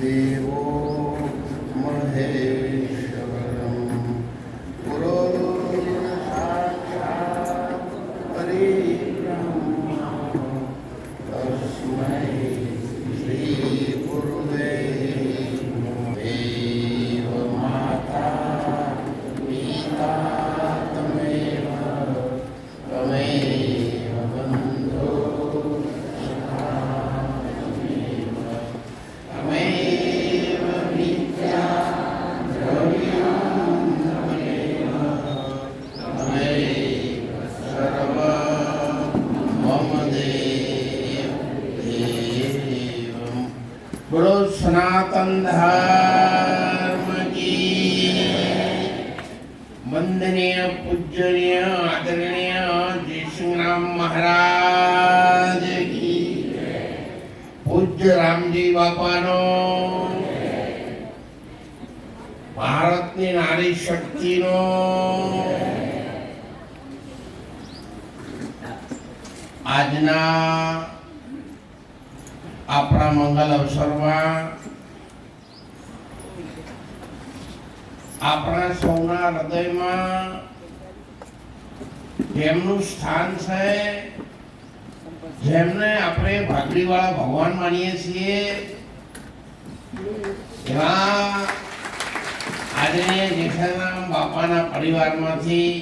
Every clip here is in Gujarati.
દેવો મહેશ્વરમ સનાતન ધર્મ કી વંદનીય પૂજનીય આદરણીય જયસિંહરામ મહારાજ કી પૂજ્ય રામજી બાપાનો ભારતની નારી શક્તિનો આજના આપણા મંગલ અવસરમાં આપણા સૌના હૃદયમાં જેમનું સ્થાન છે, જેમને આપણે ભાગડીવાળા ભગવાન માનીએ છીએ, એવા આજે જેઠારામ બાપાના પરિવારમાંથી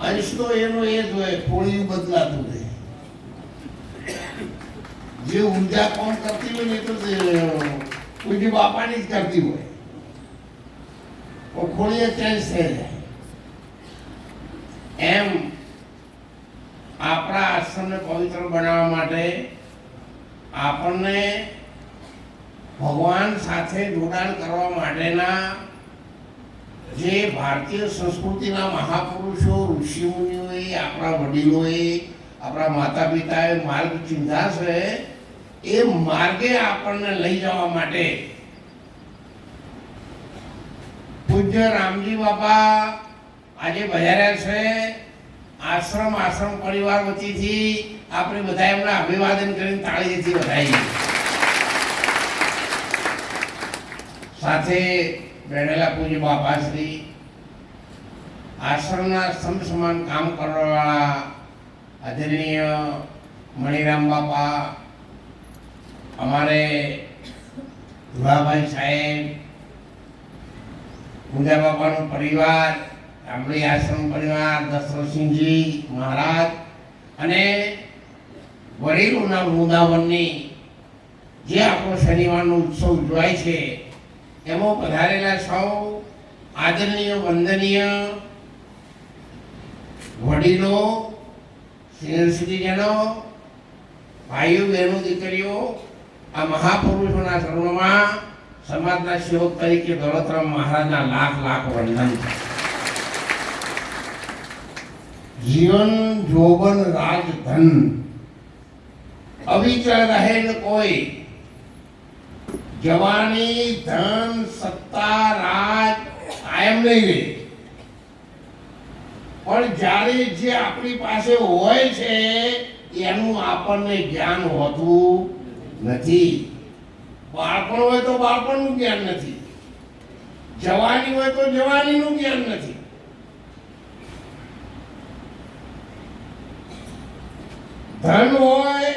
અંશ તો એનો એ જ હોય થોડી બદલાતું રહે. જે ઊંઝા કોણ કરતી હોય ને તો તે બાપાની જ કરતી હોય. ખોળીએ ચેન્જ થઈ જાય એમ આપણા આશ્રમને પવિત્ર બનાવવા માટે આપણને ભગવાન સાથે જોડાણ કરવા માટેના જે ભારતીય સંસ્કૃતિના મહાપુરુષો, ઋષિમુનિઓએ, આપણા વડીલોએ, આપણા માતા પિતાએ માર્ગ ચિંતા છે એ માર્ગે આપણને લઈ જવા માટે. પૂજ્ય રામજી બાપા આજે બજાર્યા છે. આશ્રમ આશ્રમ પરિવાર વતીથી આપણે બધા એમના અભિવાદન કરીને તાળીથી વધાવી સાથે બેઠેલા પૂજ્ય બાપાશ્રી, આશ્રમના સમ સમાન કામ કરવાવાળા આદરણીય મણિરામ બાપા અમારે ધુલાભાઈ સાહેબ પૂજા બાપાનો પરિવાર આપણી આશ્રમ પરિવાર દશરથસિંહજી મહારાજ અને વડીલોના વૃંદાવનની જે આપણો શનિવારનો ઉત્સવ ઉજવાય છે, એમાં પધારેલા સૌ આદરણીય, વંદનીય વડીલો સિનિયર સિટીઝનો ભાઈઓ, બહેનો, દીકરીઓ આ મહાપુરુષોના ચરણોમાં સમાજના સેવક તરીકે દોલતરામ મહારાજના લાખ લાખ વંદન છે. જીવન, જોબન રાજ ધન અવિચળ રહે કોઈ. જવાની ધન, સત્તા, રાજ કાયમ નહીં રહે. પણ જ્યારે જે આપણી પાસે હોય છે, એનું આપણને જ્ઞાન હોતું નથી. બાળપણ હોય તો બાળપણનું જ્ઞાન નથી. જવાની હોય તો જવાનીનું જ્ઞાન નથી. ધન હોય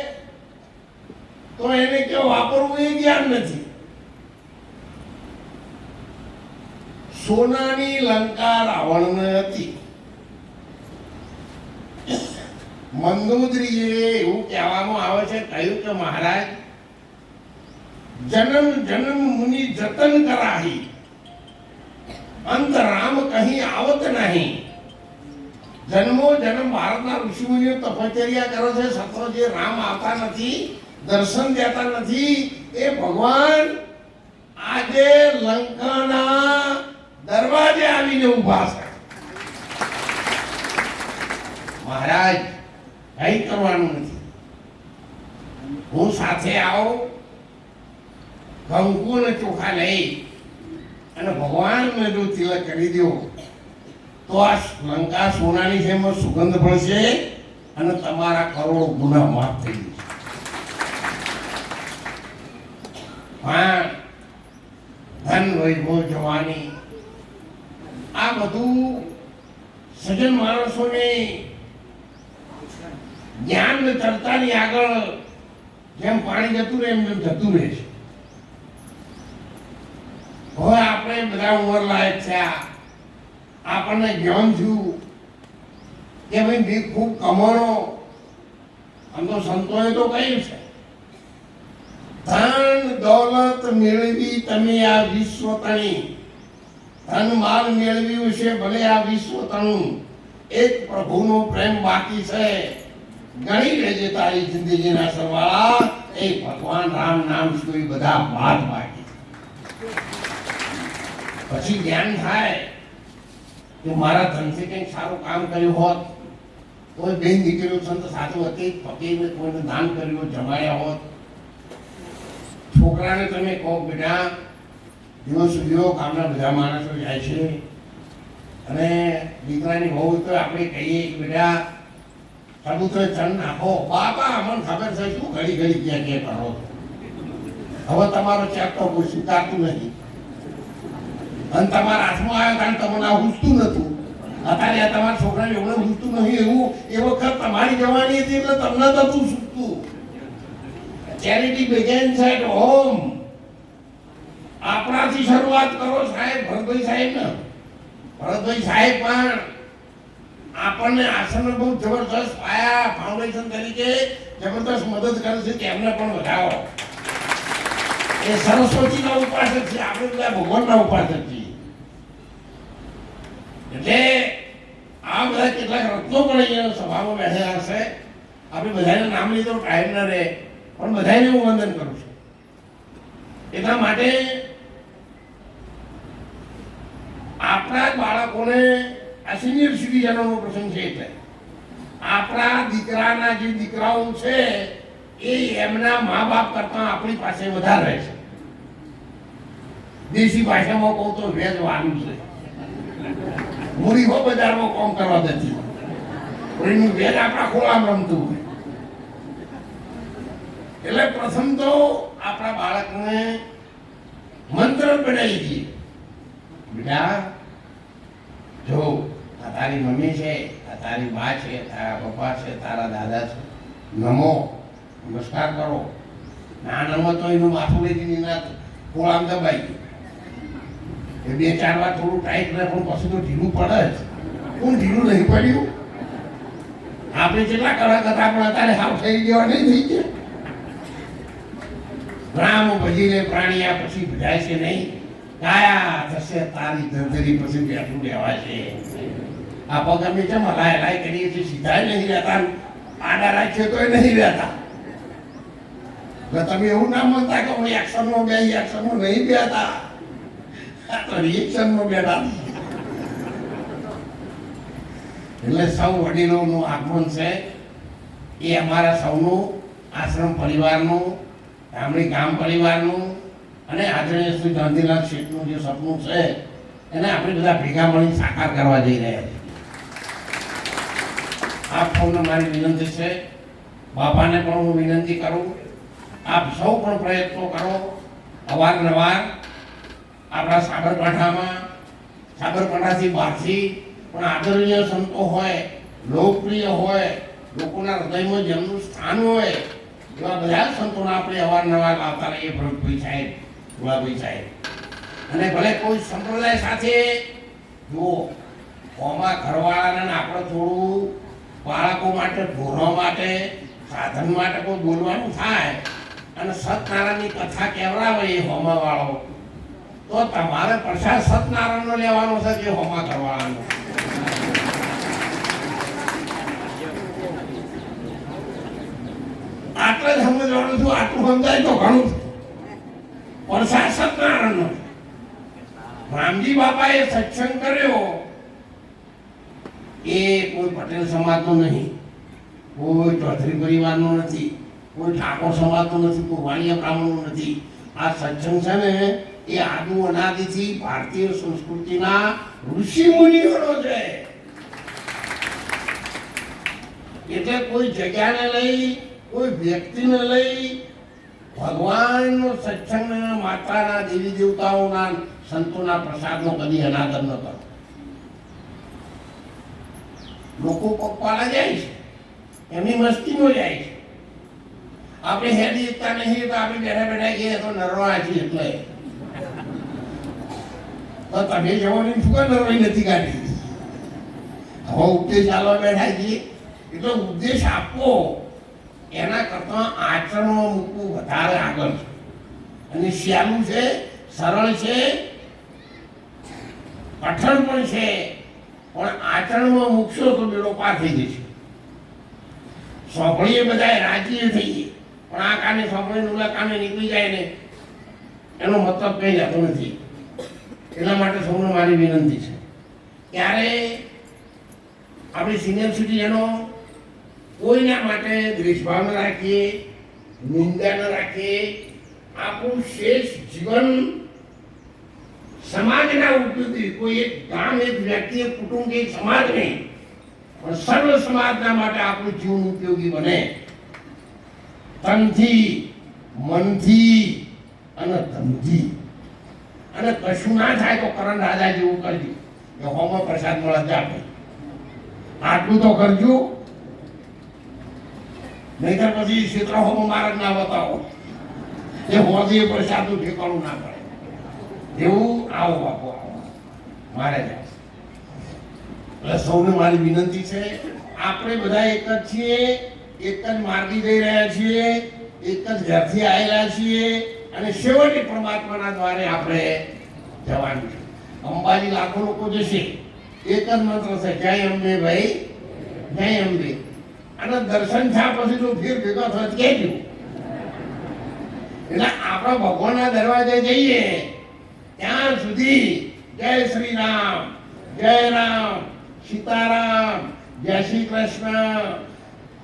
તો એને કેવું વાપરવું એ જ્ઞાન નથી. સોનાની લંકા રાવણને હતી. મંદોદરીએ એવું કહેવામાં આવે છે કહ્યું કે મહારાજ જન્મ જન્મ મુનિ જતન કરાહી. અંત રામ કહી આવત નહીં. જન્મો જન્મ ભારતના ઋષિમુનિઓ તપશ્ચર્યા કરે છે. સત્રો જે રામ આવતા નથી, દર્શન દેતા નથી, એ ભગવાન આજે લંકાના દરવાજે આવીને ઊભા છે. મહારાજ, કઈ કરવાનું નથી. હું સાથે આવો. ભંગુને ચોખા નહીં. અને ભગવાનને જો તિલક કરી દો તો આ લંકા સોનાની જેમ સુગંધ ભળશે અને તમારા કરોડો ગુના માફ થઈ જશે. હા, ધન વૈભવ જવાની. આ બધું સજન માણસોને જ્ઞાન તરતાની આગળ જેમ પાણી જતું રહે એમ જતું રહે છે. હવે આપણે બધા ઉંમર લાયક છે આપણને જ્ઞાન થયું કે ભાઈ મેં ખૂબ કમાણો. આમ તો સંતોએ તો કહ્યું છે. ધન દોલત મેળવી તમે આ વિશ્વ તણી. ધન માલ મેળવ્યું છે ભલે આ વિશ્વ તણું. એક પ્રભુનો પ્રેમ બાકી છે. ગણી લેજે તારી જિંદગીના સરવાળા. એ ભગવાન રામ નામ સુધી બધા બાદ બાકી. પછી જ્ઞાન થાય. કે મારા ધનથી કંઈક સારું કામ કર્યું હોત, કોઈ બેન દીકરીઓ સંત સાચું હતી, ફકીરને કોઈને દાન કર્યું જમાડ્યા હોત. છોકરાને તમે કહો, બેટા, દિવસ સુધીઓ ગામના બધા માણસો જાય છે. અને દીકરાની બહુ તો આપણે કહીએ કે, બેટા કબૂતરે ચણ નાખો. બાપા, અમને ખબર છે શું ઘડી ઘડી ક્યાં ક્યાં કરો હવે તમારો ચેક તો કોઈ સ્વીકારતું નથી. અને તમારા હાથમાં આવ્યો કારણ તમને આ હુસતું નતું અત્યારે આ તમારા છોકરાને એવડે હુસતું નહીં એવું, એ વખત તમારી જવાની હતી એટલે તમને નતું સૂકતું ચેરિટી બિગેન્સ એટ હોમ આપણાથી શરૂઆત કરો સાહેબ, ભરતભાઈ સાહેબ ને ભરતભાઈ સાહેબ પણ આપણને આશ્રમ બહુ જબરદસ્ત પાયા ફાઉન્ડેશન તરીકે જબરદસ્ત મદદ કરે છે, તેમને પણ વધાવો. એ સરસ્વતીના ઉપાસક છે આપણે બધા ભગવાનના ઉપાસક છીએ એટલે આ બધા કેટલાક રત્નો પણ અહીંયા સભામાં બેઠેલા હશે. આપણે બધાને નામ લીધો, ટાઈમ ના રહે, પણ બધાને હું વંદન કરું છું. એટલા માટે આપણા બાળકોને આ સિનિયર સિટીઝનોનો પ્રસંગ છે એટલે. આપણા દીકરાના જે દીકરાઓ છે, એ એમના મા બાપ કરતા આપણી પાસે વધારે રહે છે. દેશી ભાષામાં કહું તો વેજ વાળું છે. મૂડી હો બજારમાં કામ કરવા દેતી કોઈનું વેજ આપણા ખોળામાં રમતું હોય. એટલે પ્રથમ તો આપણા બાળકને મંત્ર બનાવી દઈએ. બેટા, જો, આ તારી મમ્મી છે, આ તારી બા છે, તારા પપ્પા છે, તારા દાદા છે, નમો, નમસ્કાર કરો. ના નમો તો એનું માથું લઈ દીધી ના ખોળામ દબાઈ ગયું. બે ચાર વાર થોડું ટાઈટ રહે, પણ પછી તો ઢીલું પડે જ. હું ઢીલું નહીં પડ્યું? આપણે જેટલા કડક હતા, પણ અત્યારે હાવ થઈ ગયો નહીં થઈ ગયા. રામ ભજીને આ પછી ભજાય છે નહીં. કાયા થશે તારી ધરધરી પછી બેઠું લેવાય છે. આ પગ અમે કેમ હલાય હલાય કરીએ છીએ સીધા નહીં રહેતા. આડા રાખીએ તો નહીં રહેતા. તમે એવું ના માનતા કે હું એક્શનમાં બે એક્શનમાં નહીં બેતા રિએક્શનમાં બેઠા. એટલે સૌ વડીલોનું આગમન છે. એ અમારા સૌનું આશ્રમ પરિવારનું, ગામડી ગામ પરિવારનું અને આદરણીય શ્રી ગાંધીલાલ શેઠનું જે સપનું છે, એને આપણે બધા ભેગા મળી સાકાર કરવા જઈ રહ્યા છીએ. આપ સૌને મારી વિનંતી છે. બાપાને પણ હું વિનંતી કરું. આપ સૌ પણ પ્રયત્નો કરો. અવારનવાર આપણા સાબરકાંઠામાં, સાબરકાંઠાથી બહારથી પણ આદરણીય સંતો હોય, લોકપ્રિય હોય, લોકોના હૃદયમાં જેમનું સ્થાન હોય, એવા બધા સંતોને આપણે અવારનવાર લાવતા રહીએ, ભરતભાઈ સાહેબ ગુલાબભાઈ સાહેબ. અને ભલે કોઈ સંપ્રદાય સાથે, જુઓ ઓમાં ઘરવાળાને આપણે થોડું બાળકો માટે ઢોરો માટે, સાધન માટે કોઈ બોલવાનું થાય, અને સત્યનારાયણની કથા કહેવડાવે એ હોમા વાળો તો તમારે પ્રસાદ સત્યનારાયણનો લેવાનો છે કે હોમા કરવાનો. આટલે જ સમજવાનું છું, આટલું સમજાય તો ઘણું પ્રસાદ સત્યનારાયણનો. રામજી બાપાએ સત્સંગ કર્યો. એ કોઈ પટેલ સમાજનો નહીં. કોઈ ચૌધરી પરિવારનો નથી. કોઈ ઠાકોર સમાજનો નથી. કોઈ વાણિયા બ્રાહ્મણનો નથી. આ સત્સંગ છે ને એ આદુ અનાદિથી ભારતીય સંસ્કૃતિના ઋષિ મુનિઓનો છે. એટલે કોઈ જગ્યાને લઈ, કોઈ વ્યક્તિને લઈ, ભગવાનનો સત્સંગ માતાના દેવી દેવતાઓના સંતોના પ્રસાદનો કદી અનાદર ન કરો. લોકો પગપાળા જાય છે. એમની મસ્તીમાં જાય છે. આપણે હેડી એકતા નહીં તો આપણે બેઠા બેઠા ગયા તો નરવા છીએ એટલે. તો તમે જવાની શું કામ નથી કાઢી? હવે ઉપદેશ ચાલવા બેઠા છીએ. એટલે ઉપદેશ આપવો. એના કરતાં આચરણમાં મૂકવું વધારે આગળ છે. અને સહેલું છે, સરળ છે, કઠણ પણ છે. પણ આચરણમાં મૂકશો તો બેડો પાર થઈ જશે. સોંપડીએ બધા રાજી થઈએ. પણ આ કાને ઓલા કાને નીકળી જાય ને, એનો મતલબ કંઈ જતો નથી. એટલા માટે સૌને મારી વિનંતી છે. ત્યારે આપણે સિનિયર સિટીઝનો કોઈના માટે દ્વેષભાવ ન રાખીએ, નિંદા ન રાખીએ, આપણું શેષ જીવન સમાજના ઉપયોગી કોઈ એક ગામ, એક વ્યક્તિ, એક કુટુંબ કે સમાજ નહીં, પણ સર્વ સમાજના માટે આપણું જીવન ઉપયોગી બને. તનથી મનથી અને ધનથી. અને કશું ના થાય તો કરણ રાજા જેવું કરજો. કે હોમાં પ્રસાદ મળે આપે આટલું તો કરજો. નહીતર પછી ક્ષેત્ર હોમો માર્ગ ના બતાવો. એ હોદી પ્રસાદનું ઠેકાણું ના પડે. એવું આવો બાપુ આવો. મારે જાય એટલે સૌને મારી વિનંતી છે, આપણે બધા એક જ છીએ, એક જ માર્ગી જઈ રહ્યા છીએ, એક જ ઘરથી આવેલા છીએ અને છેવટે પરમાત્માના દ્વારે આપણે જવાનું છે. અંબાજી લાખો લોકો જશે. એક જ મંત્ર છે, જય અંબે ભાઈ, જય અંબે. અને દર્શન થયા પછી તો ફેર ભેગા કે કહેજો એટલે આપણે ભગવાનના દરવાજે જઈએ, ત્યાં સુધી જય શ્રી રામ જય રામ, સીતારામ, જય શ્રી કૃષ્ણ,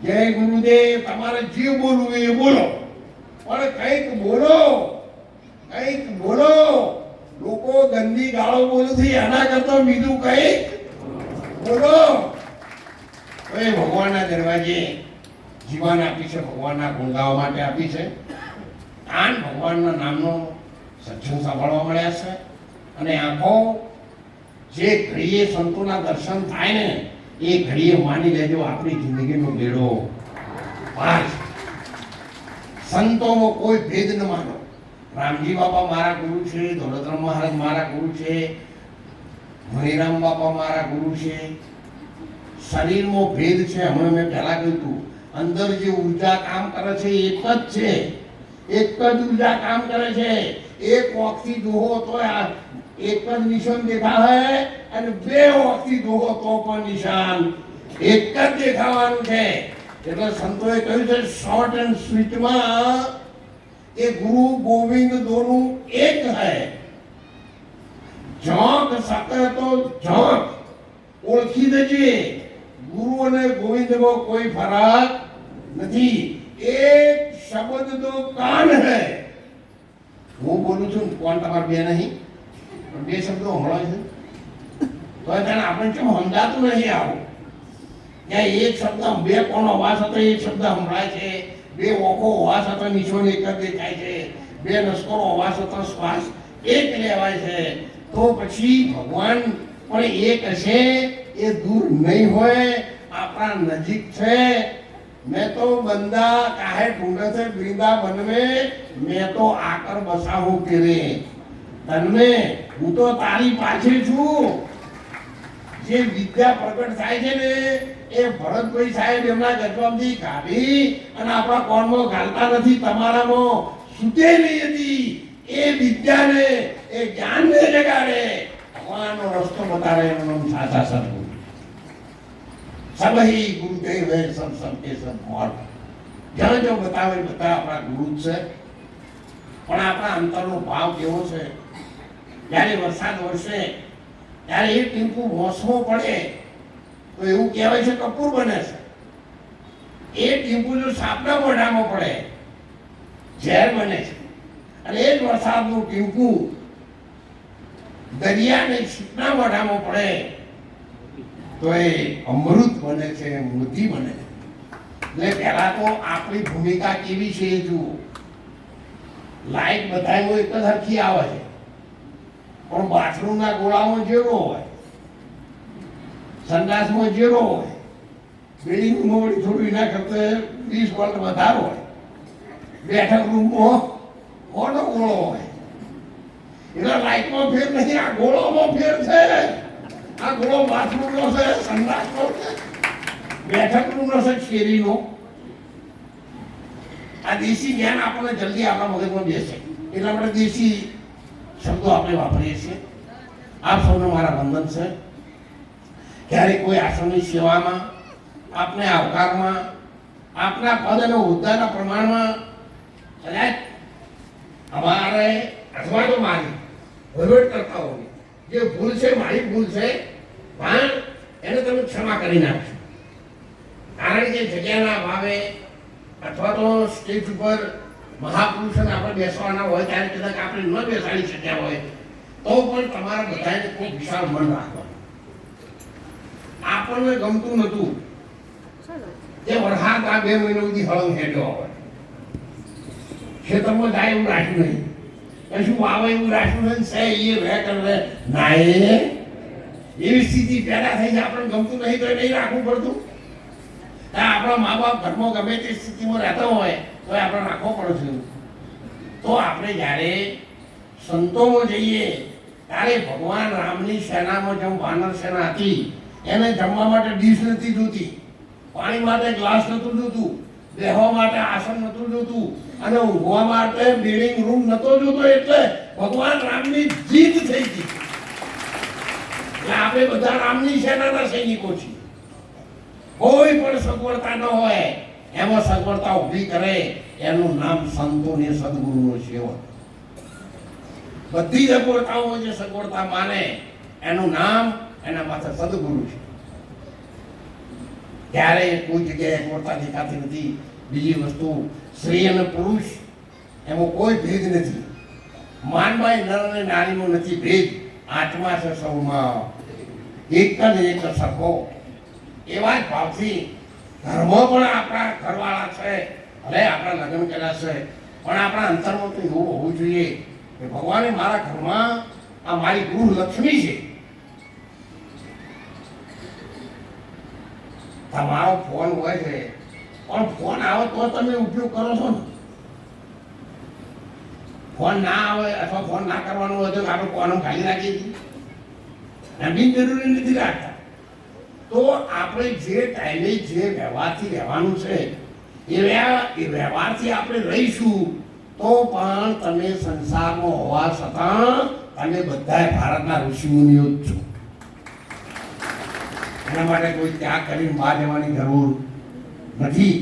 જય ગુરુદેવ. તમારે જે બોલવું એ બોલો. પણ કંઈક બોલો કંઈક બોલો. લોકો ગંદી ગાળો બોલે છે, એના કરતા બીજું કંઈક બોલો. એ ભગવાનના દરવાજે જીવન આપી છે, ભગવાનના ગુણ ગાવા માટે આપી છે. કાન ભગવાનના નામનો સત્સંગ સાંભળવા મળ્યા છે. અને આંખો જે ઘડીએ સંતોના દર્શન થાય ને, એ ઘડીએ માની લેજો, આપણી જિંદગીનો મેળો પાર. સંતોમાં કોઈ ભેદ ન માનો. રામજી બાપા મારા ગુરુ છે, દોલતરામ મહારાજ મારા ગુરુ છે હરિરામ બાપા મારા ગુરુ છે. શરીરમાં ભેદ છે, હમણાં મેં પહેલાં કહ્યું હતું. અંદર જે ઊર્જા કામ કરે છે એક જ છે. એક જ ઊર્જા કામ કરે છે. એક ઓખથી દોહો તો એક જ નિશાન દેખાવે અને બે ઓખથી દોહો તો પણ નિશાન. એક જ દેખાવાનું છે. એટલે સંતોએ કહ્યું છે શોર્ટ એન્ડ સ્વીટમાં એ ગુરુ ગોવિંદ દોનું એક હૈ. જોંક શકે તો જોંક, ઓળખી દેજે. ગુરુ અને ગોવિંદમાં કોઈ ફરક નથી. એક શબ્દ તો કાન હૈ. હું બોલું છું, કોણ તમારે બે નહીં? પણ બે શબ્દો હમણાં છે. તો તને આપણે કેમ સમજાતું નહીં આવું? જ્યાં એક શબ્દ બે કોનો વાસ હતો, એક શબ્દ હમણાં છે. બે ઓખો વાસ હતો નીચોની કરતી થાય છે. બે નસ્કરો વાસ હતો, શ્વાસ. એક લેવાય છે. તો પછી ભગવાન પણ એક હશે એ દૂર નહીં હોય, આપણા નજીક છે. મેં તો બંદા કાહે ઢૂંઢે છે વૃંદાવન મેં મેં તો આકર બસાવું કરે તન્મે, હું તો તારી પાછળ છું. જે વિદ્યા પ્રગટ થાય છે ને એ ભરતભાઈ સાહેબ એમના ગજવામથી કાઢી અને આપણા કોણમાં ઘાલતા નથી, તમારામાં સુતે નહીં હતી. એ વિદ્યાને, એ જ્ઞાનને જગાડે. ભગવાનનો રસ્તો બતાવે એનું નામ સાચા સદગુરુ. સબહી ગુરુદેવ હે સબ સબકે સબ મોર જ્યાં જ્યાં બતાવે બધા આપણા ગુરુ છે. પણ આપણા અંતરનો ભાવ કેવો છે? જ્યારે વરસાદ વરસે, ત્યારે એ ટીમ્પુ મોસમો પડે તો એવું કહેવાય છે કપૂર બને છે. એ ટીમ્પુ જો સાપના મોઢામાં પડે. ઝેર બને છે. અને એ જ વરસાદનું ટીમ્પુ દરિયાને છીપના મોઢામાં પડે. તો એ અમૃત બને છે મૃતિ બને છે. એટલે પહેલા તો આપણી ભૂમિકા કેવી છે એ જુઓ. લાઈટ બધા એક જ સરખી આવે છે. પણ બાથરૂમના ગોળામાં જેવો હોય સંડાસમાં જીરો હોય. બિલ્ડિંગમાં વળી થોડું એના કરતા વીસ વોલ્ટ વધારો હોય. બેઠક રૂમમાં મોટો ગોળો હોય. એના લાઇટમાં ફેર નહીં આ ગોળોમાં ફેર છે. આ ગોળો બાથરૂમનો છે, સંડાસનો છે. બેઠક રૂમનો છે, શેરીનો. આ દેશી જ્ઞાન આપણને જલ્દી આપણા મગજમાં બેસે. એટલા માટે દેશી શબ્દો આપણે વાપરીએ છીએ. આપ સૌને મારા વંદન છે. ક્યારેક કોઈ આશ્રમની સેવામાં, આપને આવકારમાં, આપના પદ અને હોદ્દાના પ્રમાણમાં કદાચ અમારે અથવા તો મારી હોય. જે ભૂલ છે, મારી ભૂલ છે, પણ એને તમે ક્ષમા કરી નાખશો કારણ કે જગ્યાના અભાવે અથવા તો સ્ટેજ ઉપર મહાપુરુષોને આપણે બેસવાના હોય, ત્યારે કદાચ આપણે ન બેસાડી શક્યા હોય, તો પણ તમારા બધાને ખૂબ વિશાળ મન રાખવાનું આપણને ગમતું નતું જે વરસાદ આ બે મહિના સુધી હળંગ હેડ્યો હોય. ખેતરમાં જાય એવું રાખ્યું નહીં. કશું વાવે એવું રાખ્યું નહીં? સે એ રહે કર રહે ના એવી સ્થિતિ પેદા થઈ જાય આપણને ગમતું નહીં તો નહીં રાખવું પડતું. આપણા મા બાપ ઘરમાં ગમે તે સ્થિતિમાં રહેતા હોય, તો આપણે રાખવો પડે છે. તો આપણે જ્યારે સંતોમાં જઈએ, ત્યારે ભગવાન રામની સેનામાં જેમ વાનર સેના હતી એને જમવા માટે ડીશ નથી જોતી. પાણી માટે ગ્લાસ નતું જોતું. બેહવા માટે આસન નતું જોતું. અને ઊંઘવા માટે બિલ્ડિંગ રૂમ નતો જોતો એટલે ભગવાન રામની જીત થઈ ગઈ. એટલે આપણે બધા રામની સેનાના સૈનિકો છીએ. કોઈ પણ સગવડતા ન હોય. એમાં સગવડતા ઊભી કરે. એનું નામ સંતોને સદગુરુનો સેવક. બધી સગવડતાઓ જે સગવડતા માને, એનું નામ એના માથે સદગુરુ છે. ત્યારે કોઈ જગ્યાએ અગવડતા દેખાતી નથી. બીજી વસ્તુ, સ્ત્રી અને પુરુષ, એમાં કોઈ ભેદ નથી. માનભાઈ નર અને નારીનો નથી ભેદ. આત્મા છે સૌમાં. એક જ એક સરખો. એવા જ ભાવથી ધર્મ પણ આપણા ઘરવાળા છે. ભલે આપણા લગ્ન કર્યા છે. પણ આપણા અંતરમાં તો એવું હોવું જોઈએ કે ભગવાને મારા ઘરમાં આ મારી ગૃહ લક્ષ્મી છે. તમારો ફોન હોય છે. પણ ફોન આવે તો તમે ઉપયોગ કરો છો ને. ફોન ના આવે અથવા ફોન ના કરવાનો હોય તો આપણે ફોન ખાલી રાખીએ છીએ બિનજરૂરી નથી રાખતા. તો આપણે જે ટાઈમે જે વ્યવહારથી રહેવાનું છે, એ એ વ્યવહારથી આપણે રહીશું, તો પણ તમે સંસારમાં હોવા છતાં તમે બધા ભારતના ઋષિમુનિઓ જ છો. એના માટે કોઈ ત્યાગ કરીને બહાર જવાની જરૂર નથી.